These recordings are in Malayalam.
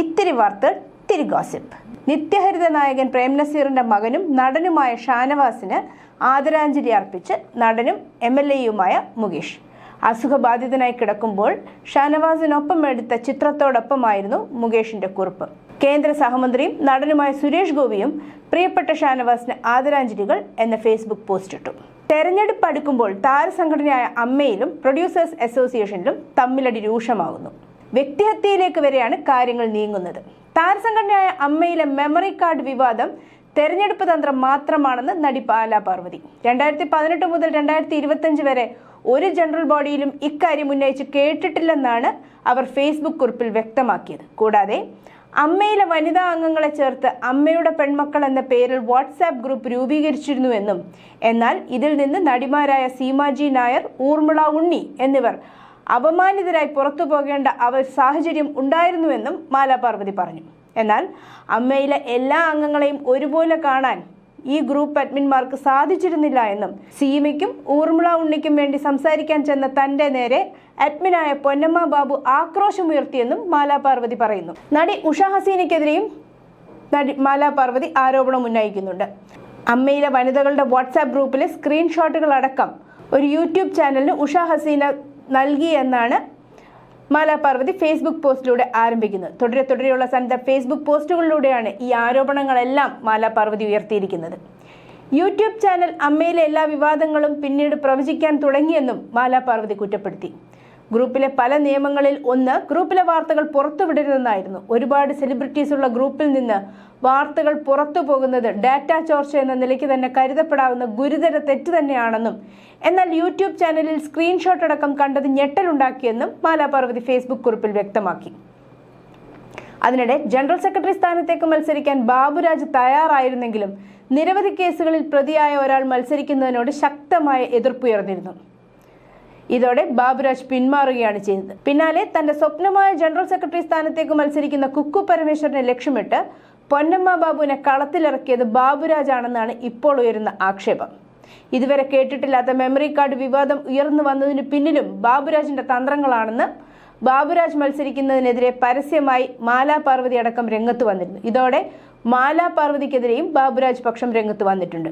ഇത്തിരി വാർത്ത ഇത്തിരി ഗോസിപ്പ് നിത്യഹരിത നായകൻ പ്രേം നസീറിന്റെ മകനും നടനുമായ ഷാനവാസിന് ആദരാഞ്ജലി അർപ്പിച്ച് നടനും എം എൽ എയുമായ മുകേഷ്. അസുഖബാധിതനായി കിടക്കുമ്പോൾ ഷാനവാസിനൊപ്പം എടുത്ത ചിത്രത്തോടൊപ്പമായിരുന്നു മുകേഷിന്റെ കുറിപ്പ്. കേന്ദ്ര സഹമന്ത്രിയും നടനുമായ സുരേഷ് ഗോപിയും പ്രിയപ്പെട്ട ഷാനവാസിന് ആദരാഞ്ജലികൾ എന്ന ഫേസ്ബുക്ക് പോസ്റ്റ് ഇട്ടു. തെരഞ്ഞെടുപ്പ് അടുക്കുമ്പോൾ താരസംഘടനയായ അമ്മയിലും പ്രൊഡ്യൂസേഴ്സ് അസോസിയേഷനിലും തമ്മിലടി രൂക്ഷമാകുന്നു. വ്യക്തിഹത്യയിലേക്ക് വരെയാണ് കാര്യങ്ങൾ നീങ്ങുന്നത്. താരസംഘടനയായ അമ്മയിലെ മെമ്മറി കാർഡ് വിവാദം തെരഞ്ഞെടുപ്പ് തന്ത്രം മാത്രമാണെന്ന് നടി പാല പാർവതി. രണ്ടായിരത്തി പതിനെട്ട് മുതൽ രണ്ടായിരത്തി ഇരുപത്തഞ്ച് വരെ ഒരു ജനറൽ ബോഡിയിലും ഇക്കാര്യം ഉന്നയിച്ച് കേട്ടിട്ടില്ലെന്നാണ് അവർ ഫേസ്ബുക്ക് കുറിപ്പിൽ വ്യക്തമാക്കിയത്. കൂടാതെ അമ്മയിലെ വനിതാ അംഗങ്ങളെ ചേർത്ത് അമ്മയുടെ പെൺമക്കൾ എന്ന പേരിൽ വാട്സാപ്പ് ഗ്രൂപ്പ് രൂപീകരിച്ചിരുന്നുവെന്നും എന്നാൽ ഇതിൽ നിന്ന് നടിമാരായ സീമാജി നായർ ഊർമിള ഉണ്ണി എന്നിവർ അപമാനിതരായി പുറത്തു പോകേണ്ട അവർ സാഹചര്യം ഉണ്ടായിരുന്നുവെന്നും മാലാപാർവതി പറഞ്ഞു. എന്നാൽ അമ്മയിലെ എല്ലാ അംഗങ്ങളെയും ഒരുപോലെ കാണാൻ ഈ ഗ്രൂപ്പ് അഡ്മിന്മാർക്ക് സാധിച്ചിരുന്നില്ല എന്നും സീമയ്ക്കും ഊർമിള ഉണ്ണിക്കും വേണ്ടി സംസാരിക്കാൻ ചെന്ന തന്റെ നേരെ അഡ്മിനായ പൊന്നമ്മ ബാബു ആക്രോശമുയർത്തിയെന്നും മാലാ പാർവതി പറയുന്നു. നടി ഉഷ ഹസീനയ്ക്കെതിരെയും നടി മാലാ പാർവതി ആരോപണം ഉന്നയിക്കുന്നുണ്ട്. അമ്മയിലെ വനിതകളുടെ വാട്സാപ്പ് ഗ്രൂപ്പിലെ സ്ക്രീൻഷോട്ടുകൾ അടക്കം ഒരു യൂട്യൂബ് ചാനലിന് ഉഷാ ഹസീന നൽകി എന്നാണ് മാലാപാർവതി ഫേസ്ബുക്ക് പോസ്റ്റിലൂടെ ആരംഭിക്കുന്നത്. തുടരെ തുടരെയുള്ള സന്നദ്ധ ഫേസ്ബുക്ക് പോസ്റ്റുകളിലൂടെയാണ് ഈ ആരോപണങ്ങളെല്ലാം മാലാപാർവതി ഉയർത്തിയിരിക്കുന്നത്. യൂട്യൂബ് ചാനൽ അമ്മയിലെ എല്ലാ വിവാദങ്ങളും പിന്നീട് പ്രവചിക്കാൻ തുടങ്ങിയെന്നും മാലാപാർവതി കുറ്റപ്പെടുത്തി. ഗ്രൂപ്പിലെ പല നിയമങ്ങളിൽ ഒന്ന് ഗ്രൂപ്പിലെ വാർത്തകൾ പുറത്തുവിടരുതെന്നായിരുന്നു. ഒരുപാട് സെലിബ്രിറ്റീസ് ഉള്ള ഗ്രൂപ്പിൽ നിന്ന് വാർത്തകൾ പുറത്തു പോകുന്നത് ഡാറ്റ ചോർച്ച എന്ന നിലയ്ക്ക് തന്നെ കരുതപ്പെടാവുന്ന ഗുരുതര തെറ്റ് തന്നെയാണെന്നും എന്നാൽ യൂട്യൂബ് ചാനലിൽ സ്ക്രീൻഷോട്ട് അടക്കം കണ്ടത് ഞെട്ടലുണ്ടാക്കിയെന്നും മാലാപാർവതി ഫേസ്ബുക്ക് കുറിപ്പിൽ വ്യക്തമാക്കി. അതിനിടെ ജനറൽ സെക്രട്ടറി സ്ഥാനത്തേക്ക് മത്സരിക്കാൻ ബാബുരാജ് തയ്യാറായിരുന്നെങ്കിലും നിരവധി കേസുകളിൽ പ്രതിയായ ഒരാൾ മത്സരിക്കുന്നതിനോട് ശക്തമായ എതിർപ്പുയർന്നിരുന്നു ഇതോടെ ബാബുരാജ് പിന്മാറുകയാണ് ചെയ്തത് പിന്നാലെ തന്റെ സ്വപ്നമായ ജനറൽ സെക്രട്ടറി സ്ഥാനത്തേക്ക് മത്സരിക്കുന്ന കുക്കു പരമേശ്വരനെ ലക്ഷ്യമിട്ട് പൊന്നമ്മ ബാബുവിനെ കളത്തിലിറക്കിയത് ബാബുരാജാണെന്നാണ് ഇപ്പോൾ ഉയരുന്ന ആക്ഷേപം. ഇതുവരെ കേട്ടിട്ടില്ലാത്ത മെമ്മറി കാർഡ് വിവാദം ഉയർന്നു വന്നതിന് പിന്നിലും ബാബുരാജിന്റെ തന്ത്രങ്ങളാണെന്ന് ബാബുരാജ് മത്സരിക്കുന്നതിനെതിരെ പരസ്യമായി മാലാ പാർവതി അടക്കം രംഗത്ത് വന്നിരുന്നു. ഇതോടെ മാലാ പാർവതിക്കെതിരെയും ബാബുരാജ് പക്ഷം രംഗത്ത് വന്നിട്ടുണ്ട്.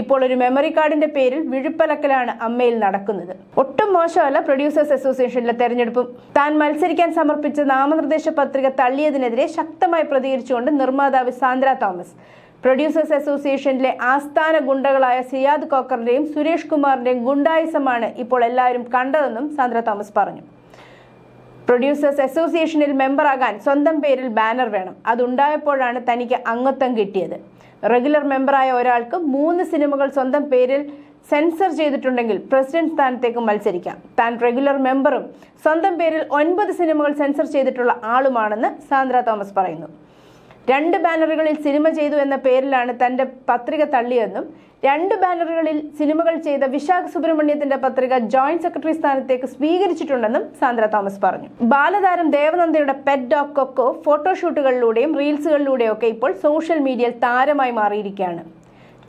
ഇപ്പോൾ ഒരു മെമ്മറി കാർഡിന്റെ പേരിൽ വിഴുപ്പലക്കലാണ് അമ്മയിൽ നടക്കുന്നത്. ഒട്ടും മോശമല്ല പ്രൊഡ്യൂസേഴ്സ് അസോസിയേഷനിലെ തെരഞ്ഞെടുപ്പും. താൻ മത്സരിക്കാൻ സമർപ്പിച്ച നാമനിർദ്ദേശ പത്രിക തള്ളിയതിനെതിരെ ശക്തമായി പ്രതികരിച്ചുകൊണ്ട് നിർമ്മാതാവ് സാന്ദ്ര തോമസ് പ്രൊഡ്യൂസേഴ്സ് അസോസിയേഷനിലെ ആസ്ഥാന ഗുണ്ടകളായ സിയാദ് കോക്കറിന്റെയും സുരേഷ് കുമാറിന്റെയും ഗുണ്ടായുസമാണ് ഇപ്പോൾ എല്ലാവരും കണ്ടതെന്നും സാന്ദ്ര തോമസ് പറഞ്ഞു. പ്രൊഡ്യൂസേഴ്സ് അസോസിയേഷനിൽ മെമ്പറാകാൻ സ്വന്തം പേരിൽ ബാനർ വേണം. അതുണ്ടായപ്പോഴാണ് തനിക്ക് അംഗത്വം കിട്ടിയത്. റെഗുലർ മെമ്പറായ ഒരാൾക്ക് മൂന്ന് സിനിമകൾ സ്വന്തം പേരിൽ സെൻസർ ചെയ്തിട്ടുണ്ടെങ്കിൽ പ്രസിഡന്റ് സ്ഥാനത്തേക്ക് മത്സരിക്കാം. താൻ റെഗുലർ മെമ്പറും സ്വന്തം പേരിൽ ഒൻപത് സിനിമകൾ സെൻസർ ചെയ്തിട്ടുള്ള ആളുമാണെന്ന് സാന്ദ്ര തോമസ് പറയുന്നു. രണ്ട് ബാനറുകളിൽ സിനിമ ചെയ്തു എന്ന പേരിലാണ് തന്റെ പത്രിക തള്ളിയെന്നും രണ്ട് ബാനറുകളിൽ സിനിമകൾ ചെയ്ത വിശാഖ സുബ്രഹ്മണ്യത്തിന്റെ പത്രിക ജോയിന്റ് സെക്രട്ടറി സ്ഥാനത്തേക്ക് സ്വീകരിച്ചിട്ടുണ്ടെന്നും സാന്ദ്ര തോമസ് പറഞ്ഞു. ബാലതാരം ദേവനന്ദയുടെ പെറ്റ് ഡോഗ് കൊക്കോ ഫോട്ടോഷൂട്ടുകളിലൂടെയും റീൽസുകളിലൂടെയും ഒക്കെ ഇപ്പോൾ സോഷ്യൽ മീഡിയയിൽ താരമായി മാറിയിരിക്കുകയാണ്.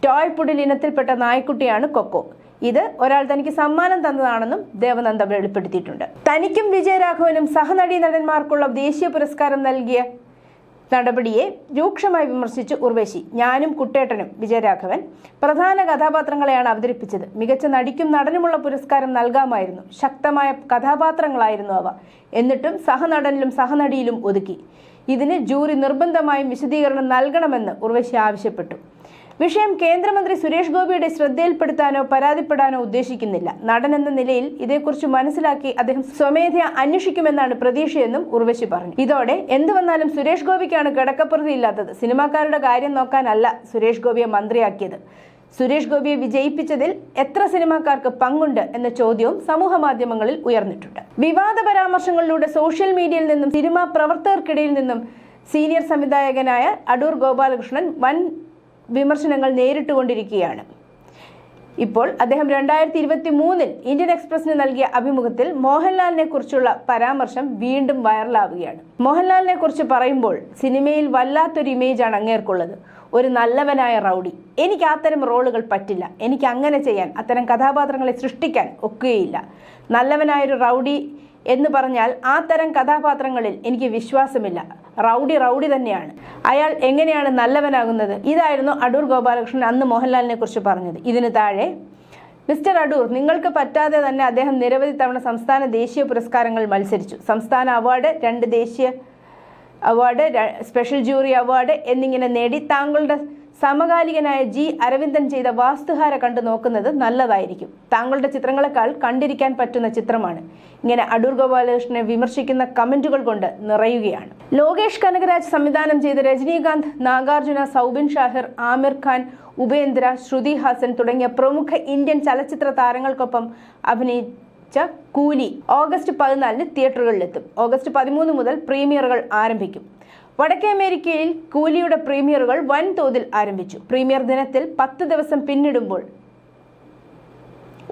ടോയ് പുഡിൽ ഇനത്തിൽപ്പെട്ട നായ്ക്കുട്ടിയാണ് കൊക്കോ. ഇത് ഒരാൾ തനിക്ക് സമ്മാനം തന്നതാണെന്നും ദേവനന്ദ വെളിപ്പെടുത്തിയിട്ടുണ്ട്. തനിക്കും വിജയരാഘവനും സഹനടീ നടന്മാർക്കുള്ള ദേശീയ പുരസ്കാരം നൽകിയ നടപടിയെ രൂക്ഷമായി വിമർശിച്ച് ഉർവശി. ഞാനും കുട്ടേട്ടനും വിജയരാഘവൻ പ്രധാന കഥാപാത്രങ്ങളെയാണ് അവതരിപ്പിച്ചത്. മികച്ച നടിക്കും നടനുമുള്ള പുരസ്കാരം നൽകാമായിരുന്നു. ശക്തമായ കഥാപാത്രങ്ങളായിരുന്നു അവ. എന്നിട്ടും സഹനടനിലും സഹനടിയിലും ഒതുക്കി. ഇതിന് ജൂറി നിർബന്ധമായും വിശദീകരണം നൽകണമെന്ന് ഉർവശി ആവശ്യപ്പെട്ടു. വിഷയം കേന്ദ്രമന്ത്രി സുരേഷ് ഗോപിയുടെ ശ്രദ്ധയിൽപ്പെടുത്താനോ പരാതിപ്പെടാനോ ഉദ്ദേശിക്കുന്നില്ല. നടൻ എന്ന നിലയിൽ ഇതേക്കുറിച്ച് മനസ്സിലാക്കി അദ്ദേഹം സ്വമേധയാ അന്വേഷിക്കുമെന്നാണ് പ്രതീക്ഷയെന്നും ഉർവശി പറഞ്ഞു. ഇതോടെ എന്തു വന്നാലും സുരേഷ് ഗോപിക്കാണ് കിടക്കപ്പുറതി ഇല്ലാത്തത്. സിനിമാക്കാരുടെ കാര്യം നോക്കാനല്ല സുരേഷ് ഗോപിയെ മന്ത്രിയാക്കിയത്. സുരേഷ് ഗോപിയെ വിജയിപ്പിച്ചതിൽ എത്ര സിനിമാക്കാർക്ക് പങ്കുണ്ട് എന്ന ചോദ്യവും സമൂഹ മാധ്യമങ്ങളിൽ ഉയർന്നിട്ടുണ്ട്. വിവാദ പരാമർശങ്ങളിലൂടെ സോഷ്യൽ മീഡിയയിൽ നിന്നും സിനിമാ പ്രവർത്തകർക്കിടയിൽ നിന്നും സീനിയർ സംവിധായകനായ അടൂർ ഗോപാലകൃഷ്ണൻ വൻ വിമർശനങ്ങൾ നേരിട്ടുകൊണ്ടിരിക്കുകയാണ്. ഇപ്പോൾ അദ്ദേഹം രണ്ടായിരത്തി ഇരുപത്തി മൂന്നിൽ ഇന്ത്യൻ എക്സ്പ്രസിന് നൽകിയ അഭിമുഖത്തിൽ മോഹൻലാലിനെ കുറിച്ചുള്ള പരാമർശം വീണ്ടും വൈറലാവുകയാണ്. മോഹൻലാലിനെ കുറിച്ച് പറയുമ്പോൾ സിനിമയിൽ വല്ലാത്തൊരു ഇമേജ് ആണ് അങ്ങേർക്കുള്ളത്. ഒരു നല്ലവനായ റൗഡി. എനിക്ക് അത്തരം റോളുകൾ പറ്റില്ല. എനിക്ക് അങ്ങനെ ചെയ്യാൻ അത്തരം കഥാപാത്രങ്ങളെ സൃഷ്ടിക്കാൻ ഒക്കുകയില്ല. നല്ലവനായൊരു റൗഡി എന്ന് പറഞ്ഞാൽ ആ തരം കഥാപാത്രങ്ങളിൽ എനിക്ക് വിശ്വാസമില്ല. റൗഡി റൗഡി തന്നെയാണ്. അയാൾ എങ്ങനെയാണ് നല്ലവനാകുന്നത്? ഇതായിരുന്നു അടൂർ ഗോപാലകൃഷ്ണൻ അന്ന് മോഹൻലാലിനെ കുറിച്ച് പറഞ്ഞത്. ഇതിന് താഴെ മിസ്റ്റർ അടൂർ നിങ്ങൾക്ക് പറ്റാതെ തന്നെ അദ്ദേഹം നിരവധി തവണ സംസ്ഥാന ദേശീയ പുരസ്കാരങ്ങൾ മത്സരിച്ചു. സംസ്ഥാന അവാർഡ് രണ്ട് ദേശീയ അവാർഡ് സ്പെഷ്യൽ ജൂറി അവാർഡ് എന്നിങ്ങനെ നേടി. താങ്കളുടെ സമകാലികനായ ജി അരവിന്ദൻ ചെയ്ത വാസ്തുഹാര കണ്ടു നോക്കുന്നത് നല്ലതായിരിക്കും. താങ്കളുടെ ചിത്രങ്ങളെക്കാൾ കണ്ടിരിക്കാൻ പറ്റുന്ന ചിത്രമാണ്. ഇങ്ങനെ അടൂർ ഗോപാലകൃഷ്ണനെ വിമർശിക്കുന്ന കമന്റുകൾ കൊണ്ട് നിറയുകയാണ്. ലോകേഷ് കനകരാജ് സംവിധാനം ചെയ്ത രജനീകാന്ത് നാഗാർജുന സൗബിൻ ഷാഹിർ ആമിർ ഖാൻ ഉപേന്ദ്ര ശ്രുതി ഹാസൻ തുടങ്ങിയ പ്രമുഖ ഇന്ത്യൻ ചലച്ചിത്ര താരങ്ങൾക്കൊപ്പം അഭിനയിച്ച കൂലി ഓഗസ്റ്റ് പതിനാലിന് തിയേറ്ററുകളിലെത്തും. ഓഗസ്റ്റ് പതിമൂന്ന് മുതൽ പ്രീമിയറുകൾ ആരംഭിക്കും. വടക്കേ അമേരിക്കയിൽ കൂലിയുടെ പ്രീമിയറുകൾ വൻതോതിൽ ആരംഭിച്ചു. പ്രീമിയർ ദിനത്തിൽ പത്ത് ദിവസം പിന്നിടുമ്പോൾ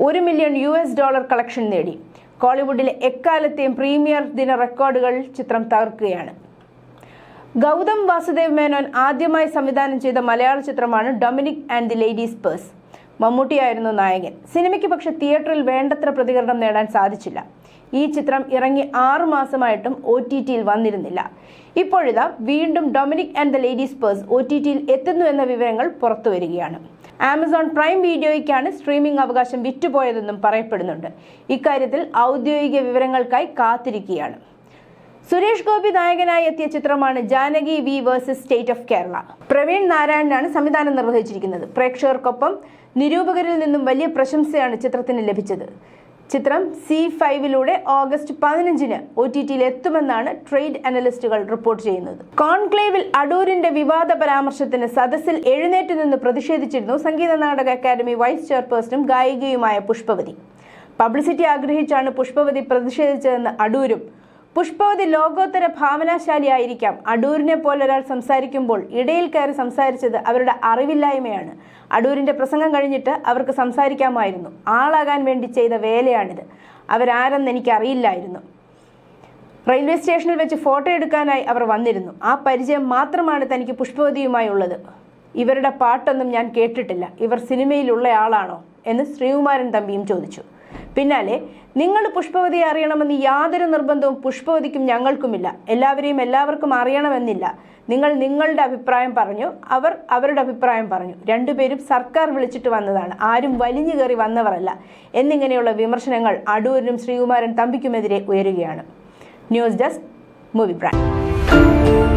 ഒരു million U S dollar collection നേടി. കോളിവുഡിലെ എക്കാലത്തെയും പ്രീമിയർ ദിന റെക്കോർഡുകൾ ചിത്രം തകർക്കുകയാണ്. ഗൗതം വാസുദേവ് മേനോൻ ആദ്യമായി സംവിധാനം ചെയ്ത മലയാള ചിത്രമാണ് Dominic and the ladies purse. മമ്മൂട്ടിയായിരുന്നു നായകൻ. സിനിമയ്ക്ക് പക്ഷെ തിയേറ്ററിൽ വേണ്ടത്ര പ്രതികരണം നേടാൻ സാധിച്ചില്ല. ഈ ചിത്രം ഇറങ്ങി ആറു മാസമായിട്ടും ഒ ടി ടിയിൽ വന്നിരുന്നില്ല. ഇപ്പോഴിതാ വീണ്ടും Dominic and the ladies purse O T ടിയിൽ എത്തുന്നു എന്ന വിവരങ്ങൾ പുറത്തു വരികയാണ്. ആമസോൺ പ്രൈം വീഡിയോയ്ക്കാണ് സ്ട്രീമിംഗ് അവകാശം വിറ്റുപോയതെന്നും പറയപ്പെടുന്നുണ്ട്. ഇക്കാര്യത്തിൽ ഔദ്യോഗിക വിവരങ്ങൾക്കായി കാത്തിരിക്കുകയാണ്. സുരേഷ് ഗോപി നായകനായി എത്തിയ ചിത്രമാണ് Janaki V versus state of Kerala. Praveen നാരായണനാണ് സംവിധാനം നിർവഹിച്ചിരിക്കുന്നത്. പ്രേക്ഷകർക്കൊപ്പം നിരൂപകരിൽ നിന്നും വലിയ പ്രശംസയാണ് ചിത്രത്തിന് ലഭിച്ചത്. ചിത്രം സി ഫൈവിലൂടെ ഓഗസ്റ്റ് പതിനഞ്ചിന് ഒ ടി ടിയിൽ എത്തുമെന്നാണ് ട്രേഡ് അനലിസ്റ്റുകൾ റിപ്പോർട്ട് ചെയ്യുന്നത്. കോൺക്ലേവിൽ അടൂരിന്റെ വിവാദ പരാമർശത്തിന് സദസ്സിൽ എഴുന്നേറ്റ് നിന്ന് പ്രതിഷേധിച്ചിരുന്നു സംഗീത നാടക അക്കാദമി വൈസ് ചെയർപേഴ്സണും ഗായികയുമായ പുഷ്പവതി. പബ്ലിസിറ്റി ആഗ്രഹിച്ചാണ് പുഷ്പവതി പ്രതിഷേധിച്ചതെന്ന് അടൂരും പുഷ്പവതി ലോകോത്തര ഭാവനാശാലിയായിരിക്കാം. അടൂരിനെ പോലൊരാൾ സംസാരിക്കുമ്പോൾ ഇടയിൽ കയറി സംസാരിച്ചത് അവരുടെ അറിവില്ലായ്മയാണ്. അടൂരിന്റെ പ്രസംഗം കഴിഞ്ഞിട്ട് അവർക്ക് സംസാരിക്കാമായിരുന്നു. ആളാകാൻ വേണ്ടി ചെയ്ത വേലയാണിത്. അവരാരെന്ന് എനിക്ക് അറിയില്ലായിരുന്നു റെയിൽവേ സ്റ്റേഷനിൽ വെച്ച് ഫോട്ടോ എടുക്കാനായി അവർ വന്നിരുന്നു. ആ പരിചയം മാത്രമാണ് തനിക്ക് പുഷ്പവതിയുമായി ഉള്ളത്. ഇവരുടെ പാട്ടൊന്നും ഞാൻ കേട്ടിട്ടില്ല. ഇവർ സിനിമയിലുള്ള ആളാണോ എന്ന് ശ്രീകുമാരൻ തമ്പിയും ചോദിച്ചു. പിന്നാലെ നിങ്ങൾ പുഷ്പവതിയെ അറിയണമെന്ന് യാതൊരു നിർബന്ധവും പുഷ്പവതിക്കും ഞങ്ങൾക്കുമില്ല. എല്ലാവരെയും എല്ലാവർക്കും അറിയണമെന്നില്ല. നിങ്ങൾ നിങ്ങളുടെ അഭിപ്രായം പറഞ്ഞു അവർ അവരുടെ അഭിപ്രായം പറഞ്ഞു. രണ്ടുപേരും സർക്കാർ വിളിച്ചിട്ട് വന്നതാണ്. ആരും വലിഞ്ഞു കയറി വന്നവരല്ല. എന്നിങ്ങനെയുള്ള വിമർശനങ്ങൾ അടൂരിനും ശ്രീകുമാരൻ തമ്പിക്കുമെതിരെ ഉയരുകയാണ്. News desk movie brand